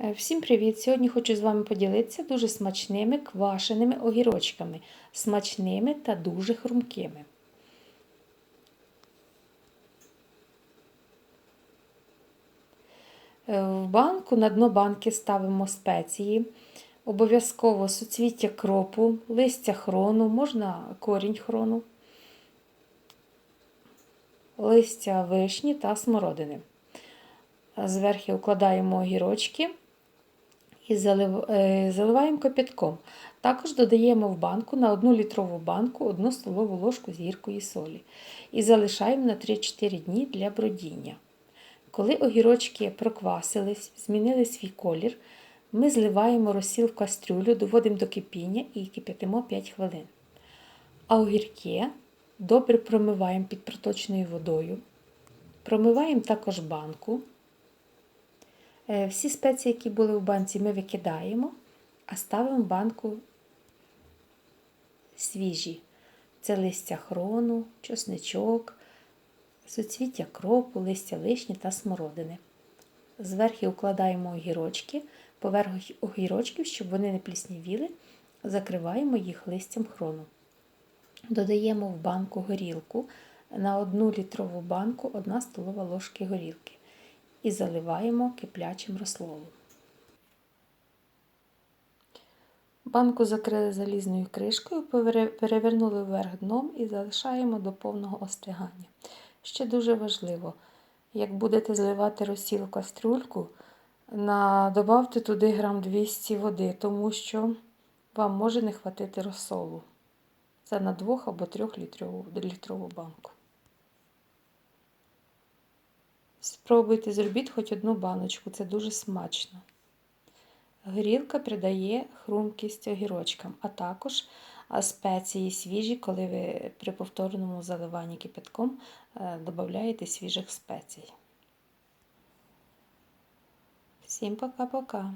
Е, Всім привіт! Сьогодні хочу з вами поділитися дуже смачними квашеними огірочками, смачними та дуже хрумкими. Е, В банку на дно банки ставимо спеції, обов'язково суцвіття кропу, листя хрону, можна корінь хрону, листя вишні та смородини. Зверху укладаємо огірочки і е, заливаємо кипятком. Також додаємо в банку на 1 літрову банку 1 столову ложку з гіркої солі і залишаємо на 3-4 дні для бродіння. Коли огірочки проквасились, змінили свій колір, ми зливаємо розсіл в кастрюлю, доводимо до кипіння і кип'ятимо 5 хвилин. А огірки добре промиваємо під проточною водою. Промиваємо також банку. Е, Всі спеції, які були в банці, ми викидаємо, а ставимо в банку свіжі. Це листя хрону, чесничок, суцвіття кропу, листя вишні та смородини. Зверху укладаємо огірочки, поверх огірочків, щоб вони не пліснявіли, закриваємо їх листям хрону. Додаємо в банку горілку на 1 літрову банку 1 столова ложки горілки і заливаємо киплячим розсолом. Банку закрили залізною кришкою, перевернули вверх дном і залишаємо до повного остигання. Ще дуже важливо, як будете зливати розсіл в кастрюльку, добавте туди грам 200 води, тому що вам може не хватити розсолу. Це на 2 або 3 літрову, літрову банку. Спробуйте зробіть хоч одну баночку, це дуже смачно. Горілка придає хрумкість огірочкам, а також спеції свіжі, коли ви при повторному заливанні кипятком е, додаєте свіжих спецій. Всім пока-пока!